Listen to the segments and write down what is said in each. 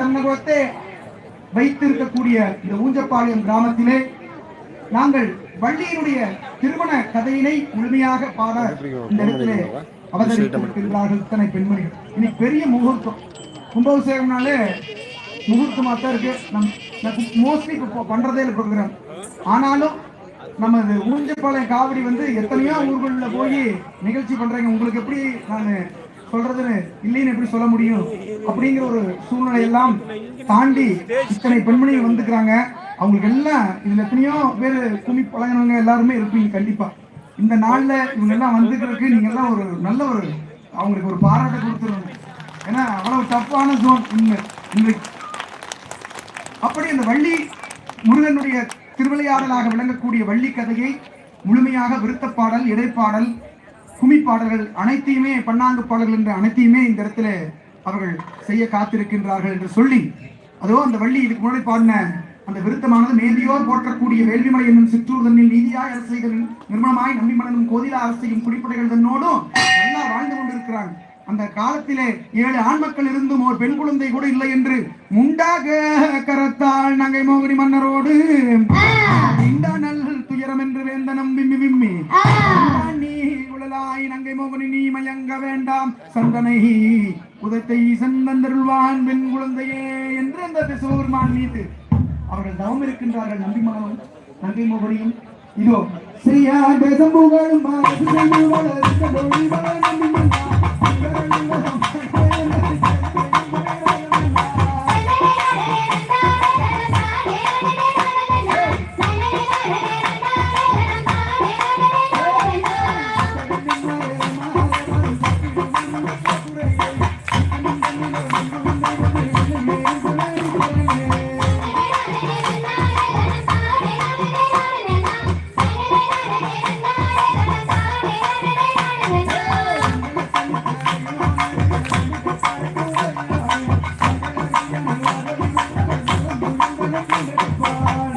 தன்னகத்தே வைத்திருக்கக்கூடிய இந்த ஊஞ்சப்பாளையம் கிராமத்திலே நாங்கள் வள்ளியினுடைய திருமண கதையினை முழுமையாக பாட இந்த இடத்திலே அவதரித்திருக்கிறார்கள் இத்தனை பெண்மணிகள். இன்னைக்கு பெரிய முகூர்த்தம். கும்பாபிஷேகம்னாலே முகூர்த்தமாக தான் இருக்கு. நம் மோஸ்ட்லி இப்போ பண்றதே இல்லை ப்ரோக்ராம் ஆனாலும் நம்ம ஊஞ்சப்பாளையம் காவடி வந்து எத்தனையோ ஊர்களில் போய் நிகழ்ச்சி பண்றீங்க. உங்களுக்கு எப்படி நான் சொல்றதுன்னு இல்லைன்னு எப்படி சொல்ல முடியும்? அப்படிங்கிற ஒரு சூழ்நிலை எல்லாம் தாண்டி இத்தனை பெண்மணிகள் வந்துக்கிறாங்க. அவங்களுக்கு எல்லாம் இதுல எத்தனையோ பேர் குமி பழகினவங்க எல்லாருமே இருப்பீங்க கண்டிப்பா. இந்த நாள்ல இவங்க எல்லாம் வந்துக்கிறதுக்கு நீங்க எல்லாம் ஒரு நல்ல ஒரு அவங்களுக்கு ஒரு பாராட்டை கொடுத்துருங்க. ஏன்னா அவ்வளவு தப்பான ஜோன் இன்றைக்கு அப்படி அந்த வள்ளி முருகனுடைய திருவிளையாடலாக விளங்கக்கூடிய வள்ளி கதையை முழுமையாக விருத்தப்பாடல் இடைப்பாடல் குமிப்பாடல்கள் அனைத்தையுமே பன்னாங்கு பாடல்கள் என்ற அனைத்தையுமே இந்த இடத்துல அவர்கள் செய்ய காத்திருக்கின்றார்கள் என்று சொல்லி அதோ அந்த வள்ளி இதுக்கு முன்னாடி பாடின அந்த விருத்தமானது மேலியோர் போற்றக்கூடிய வேள்விமலை என்னும் சிற்றூர் தன்னில் நீதியாய் அரசைகள் நிர்மலமாய் நம்பி மலனும் கோதிலா அரசையும் குடிப்படைகள் தன்னோடும் நல்லா வாழ்ந்து கொண்டிருக்கிறாங்க. அந்த காலத்திலே ஏழு ஆண் மக்கள் இருந்தும் ஒரு பெண் குழந்தை கூட இல்லை என்று முண்டாக கரத்தாள் நங்கை மோகினி மன்னரோடு துயரம் என்று வேந்தனம் விம்மி விம்மி. தாய் நங்கை மோகனி நீ மயங்க வேண்டாம். சந்தனை உதத்தை சந்தந்தருள்வான் பெண் குழந்தையே என்று அந்த சிவபெருமான் மீது அவர்கள் தவம் இருக்கின்றார்கள். நம்பி மகனும் நங்கை மோகனியும் இதோ ஸ்ரீயா தேசம் புகழும் அரசு செய்து வளர்த்த தொழில் நம்பி Bye.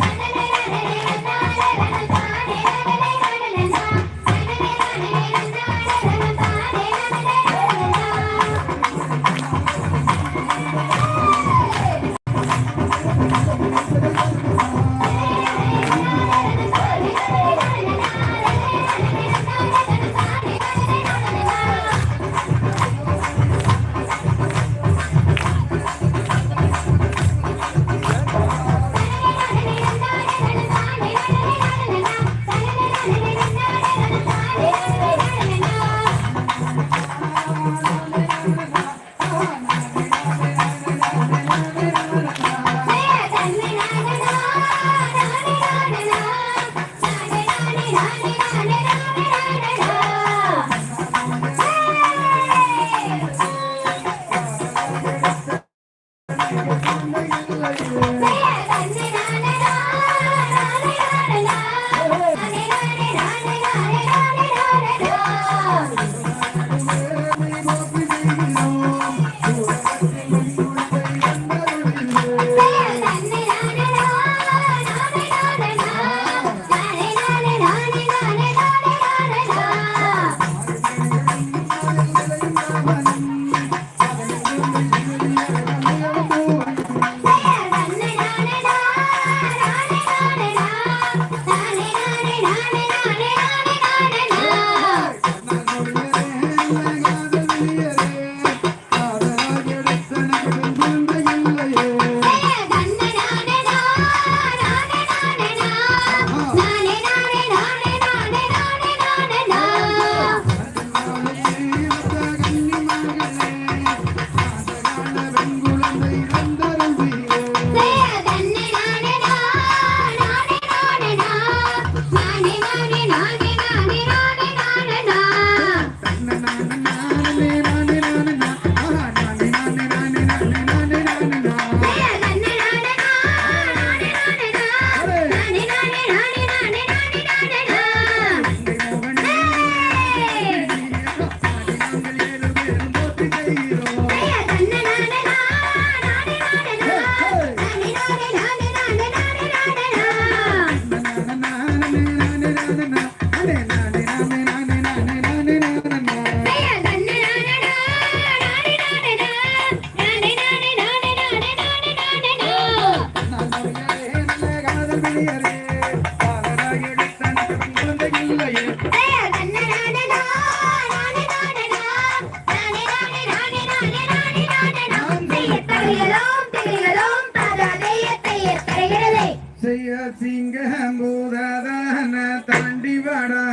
செய்ய சிங்கம் பூததான தாண்டி வாடா